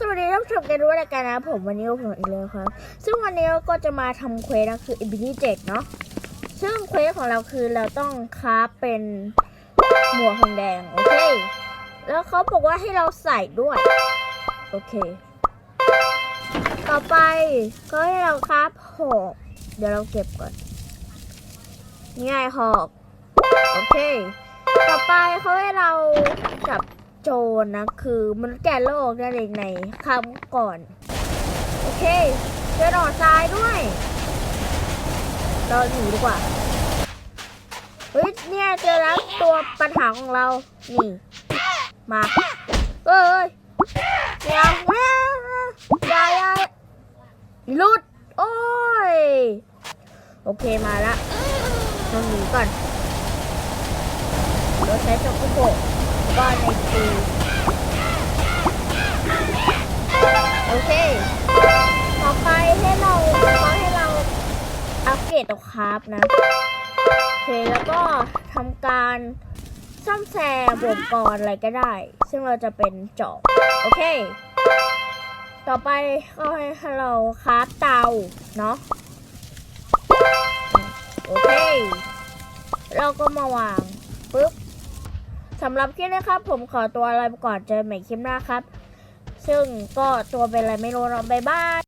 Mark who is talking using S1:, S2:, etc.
S1: สวัสดีท่านผู้ชมกันด้วยรายการนะผมวันนี้ผมอีกแล้วครับ ซึ่งวันนี้ก็จะมาทำเควสนะคือ EP ที่7เนาะซึ่งเควสของเราคือเราต้องคราฟเป็นหมวกทองแดงโอเค แล้วเขาบอกว่าให้เราใส่ด้วย โอเค ต่อไปก็ให้เราคราฟหอกเดี๋ยวเราเก็บก่อนนี่ไงหอก โอเค ต่อไปเขาให้เราจับ โจรนะคือมันแก่โลกนั่นเองในคำก่อน โอเคเจอหนอทรายด้วยเราหนีดีกว่าเฮ้ยเนี่ยเจอแล้วตัวปัญหาของเรา นี่ มาเอ้ยเดี๋ยวแม่ยายยายลุด โอ้ย โอเคมาละเราหนีก่อนเราใช้ช็อกโกโบก็ในตีโอเค ต่อไปให้เราเขาให้เราอัปเกรดตัวคราฟนะโอเคแล้วก็ทำการซ่อมแซมอุปกรณ์อะไรก็ได้ ซึ่งเราจะเป็นจอบโอเค ต่อไปก็ให้เราคราฟเตาเนาะโอเค เราก็มาวางปุ๊บ สำหรับคลิปนี้ครับ ผมขอตัวอะไรไปก่อนเจอใหม่คลิปหน้าครับ ซึ่งก็ตัวเป็นอะไรไม่รู้เราบ๊ายบาย